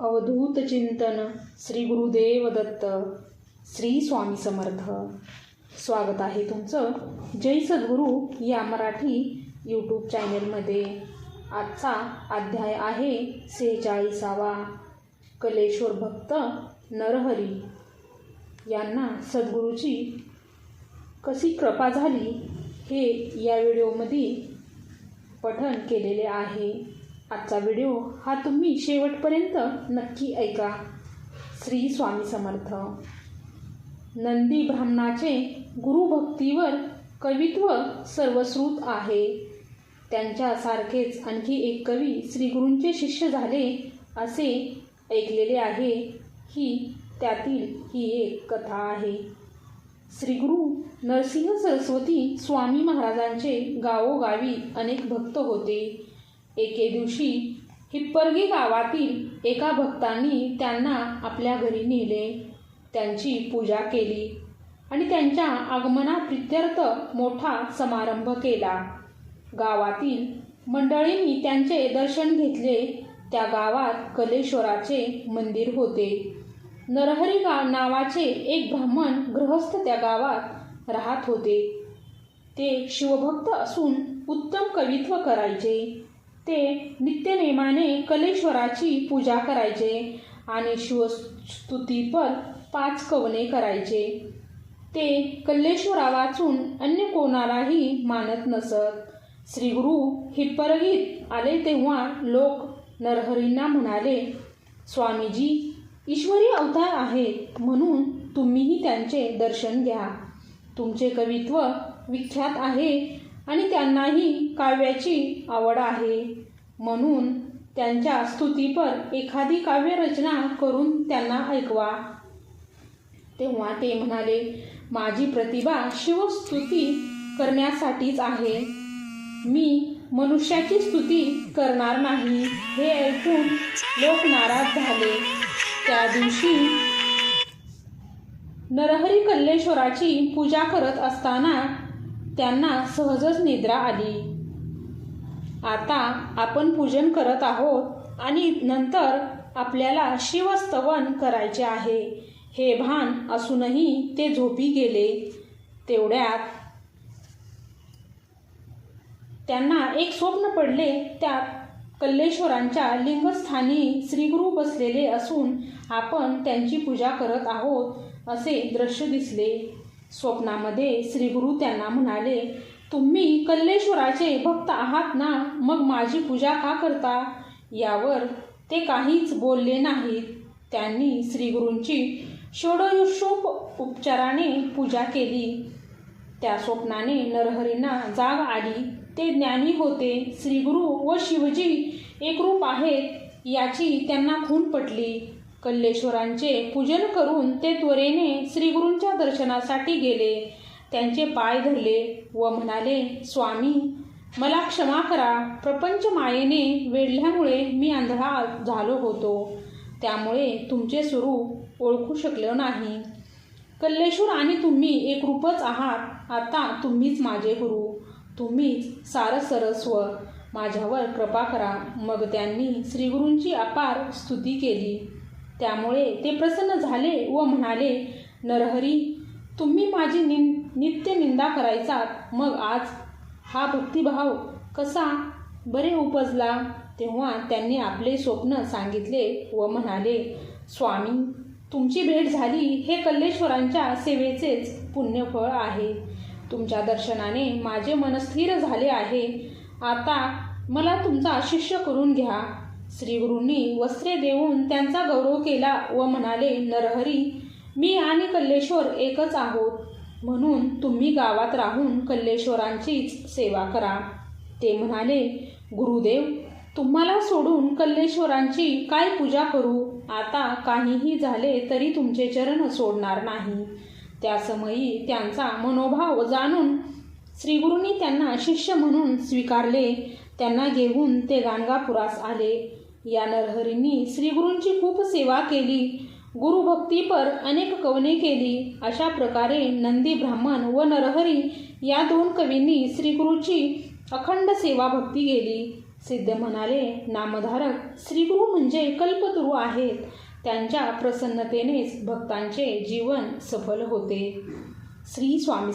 अवधूत चिंतन श्री गुरुदेव दत्त श्री स्वामी समर्थ. स्वागत आहे तुमचं जय सद्गुरू या मराठी यूट्यूब चॅनेलमध्ये आजचा अध्याय आहे सेहेचाळीसावा. कलेश्वर भक्त नरहरी. यांना सद्गुरूची कशी कृपा झाली हे या व्हिडिओमध्ये पठण केलेले आहे. आजचा व्हिडिओ हा तुम्ही शेवटपर्यंत नक्की ऐका. श्री स्वामी समर्थ. नंदी ब्राह्मणाचे गुरुभक्तीवर कवित्व सर्वश्रुत आहे. त्यांच्यासारखेच आणखी एक कवी श्रीगुरूंचे शिष्य झाले असे ऐकलेले आहे ही त्यातील ही एक कथा आहे. श्रीगुरु नरसिंह सरस्वती स्वामी महाराजांचे गावोगावी अनेक भक्त होते. एके दिवशी हिप्परगी गावातील एका भक्तांनी त्यांना आपल्या घरी नेले. त्यांची पूजा केली आणि त्यांच्या आगमनाप्रित्यर्थ मोठा समारंभ केला. गावातील मंडळींनी त्यांचे दर्शन घेतले. त्या गावात कलेश्वराचे मंदिर होते. नरहरी गा नावाचे एक ब्राह्मण गृहस्थ त्या गावात राहत होते. ते शिवभक्त असून उत्तम कवित्व करायचे. ते नित्यनेमाने कलेश्वराची पूजा करायचे आणि शिवस्तुतीपर पाच कवने करायचे. ते कल्लेश्वरा वाचून अन्य कोणालाही मानत नसत. श्रीगुरु हिप्परगीत आले तेव्हा लोक नरहरींना म्हणाले स्वामीजी ईश्वरी अवतार आहेत म्हणून तुम्हीही त्यांचे दर्शन घ्या. तुमचे कवित्व विख्यात आहे आणि त्यांनाही काव्याची आवड आहे. म्हणून त्यांच्या स्तुतीपर एखादी काव्यरचना करून त्यांना ऐकवा. तेव्हा ते म्हणाले माझी प्रतिभा शिवस्तुती करण्यासाठीच आहे. मी मनुष्याची स्तुती करणार नाही. हे ऐकून लोक नाराज झाले. त्या दिवशी नरहरी कल्लेश्वराची पूजा करत असताना त्यांना सहजच निद्रा आली. आता आपण पूजन करत आहोत आणि नंतर आपल्याला शिवस्तवन करायचे आहे. हे भान असूनही ते झोपी गेले. तेवढ्यात त्यांना एक स्वप्न पडले. त्यात कल्लेश्वरांच्या लिंगस्थानी श्रीगुरु बसलेले असून आपण त्यांची पूजा करत आहोत असे दृश्य दिसले. स्वप्नामध्ये श्रीगुरु त्यांना म्हणाले तुम्ही कल्लेश्वराचे भक्त आहात ना मग माझी पूजा का करता? यावर ते काहीच बोलले नाहीत. त्यांनी श्रीगुरूंची षोडयुषोप उपचाराने पूजा केली. त्या स्वप्नाने नरहरींना जाग आली. ते ज्ञानी होते. श्रीगुरू व शिवजी एकरूप आहेत याची त्यांना खून पटली. कल्लेश्वरांचे पूजन करून ते त्वरेने श्रीगुरूंच्या दर्शनासाठी गेले. त्यांचे पाय धरले व म्हणाले स्वामी मला क्षमा करा. प्रपंच मायेने वेढल्यामुळे मी आंधळा झालो होतो. त्यामुळे तुमचे स्वरूप ओळखू शकलो नाही. कल्लेश्वर आणि तुम्ही एक रूपच आहात. आता तुम्हीच माझे गुरु. तुम्हीच सार सरस्व माझ्यावर कृपा करा. मग त्यांनी श्रीगुरूंची अपार स्तुती केली. त्यामुळे ते प्रसन्न झाले व म्हणाले नरहरी तुम्ही माझी निं नित्य निंदा करायचात. मग आज हा भक्तिभाव कसा बरे उपजला? तेव्हा त्यांनी आपले स्वप्न सांगितले व म्हणाले स्वामी तुमची भेट झाली हे कल्लेश्वरांच्या सेवेचेच पुण्यफळ आहे. तुमच्या दर्शनाने माझे मन स्थिर झाले आहे. आता मला तुमचा शिष्य करून घ्या. श्रीगुरूंनी वस्त्रे देऊन त्यांचा गौरव केला व म्हणाले नरहरी मी आणि कल्लेश्वर एकच आहोत. म्हणून तुम्ही गावात राहून कल्लेश्वरांचीच सेवा करा. ते म्हणाले गुरुदेव तुम्हाला सोडून कल्लेश्वरांची काय पूजा करू? आता काहीही झाले तरी तुमचे चरण सोडणार नाही. त्यासमयी त्यांचा मनोभाव जाणून श्रीगुरूंनी त्यांना शिष्य म्हणून स्वीकारले. त्यांना घेऊन ते गाणगापुरास आले. या नरहरींनी श्रीगुरूंची खूप सेवा केली. गुरुभक्तीपर अनेक कवने केली. अशा प्रकारे नंदी ब्राह्मण व नरहरी या दोन कवींनी श्रीगुरूची अखंड सेवा भक्ती केली. सिद्ध म्हणाले नामधारक श्रीगुरु म्हणजे कल्पतरू आहेत. त्यांच्या प्रसन्नतेनेच भक्तांचे जीवन सफल होते. श्री स्वामी